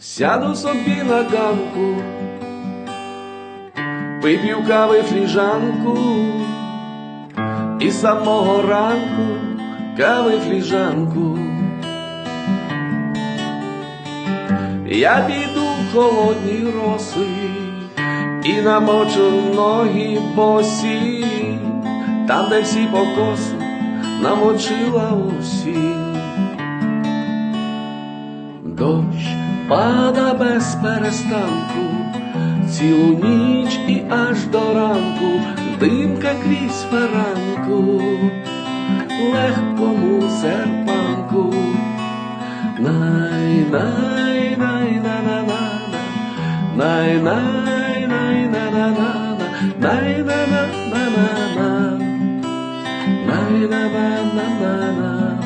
Сяду собі на ганку, вип'ю кави фліжанку, і самого ранку кави фліжанку. Я піду в холодні роси і намочу ноги босі, там, де всі покоси намочила осінь. Дощ пада без перестанку, цілу ніч і аж до ранку, димка крізь фаранку, легкому серпанку. Най, най, най, на, на, на, на. най, най, най, на, на, на, на. най, на, на, на, на, на. най, на, на, на, на, на.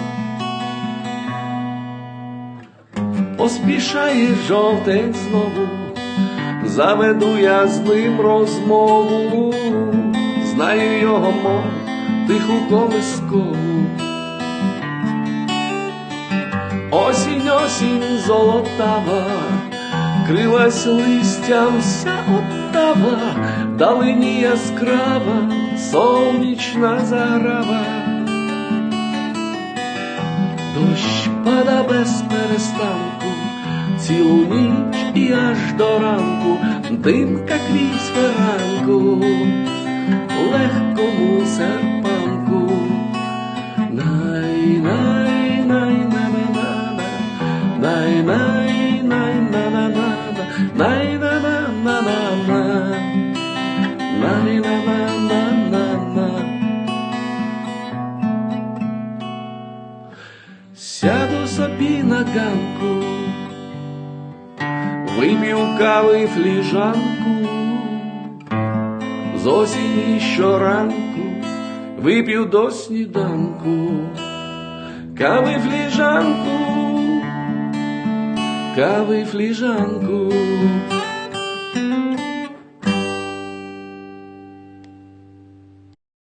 Поспішає жовтень знову, заведу я з ним розмову, знаю його мов, тиху колискову. Осінь, осінь золотава, крилась листям вся оттава, вдалині яскрава, сонячна заграва. Дощ пада без перестанку, цілу ніч і аж до ранку, димка крізь феранку, легкому серпанку. Сяду собі на ганку, вип'ю кави фліжанку, з осені щоранку вип'ю до сніданку, кави фліжанку, кави фліжанку.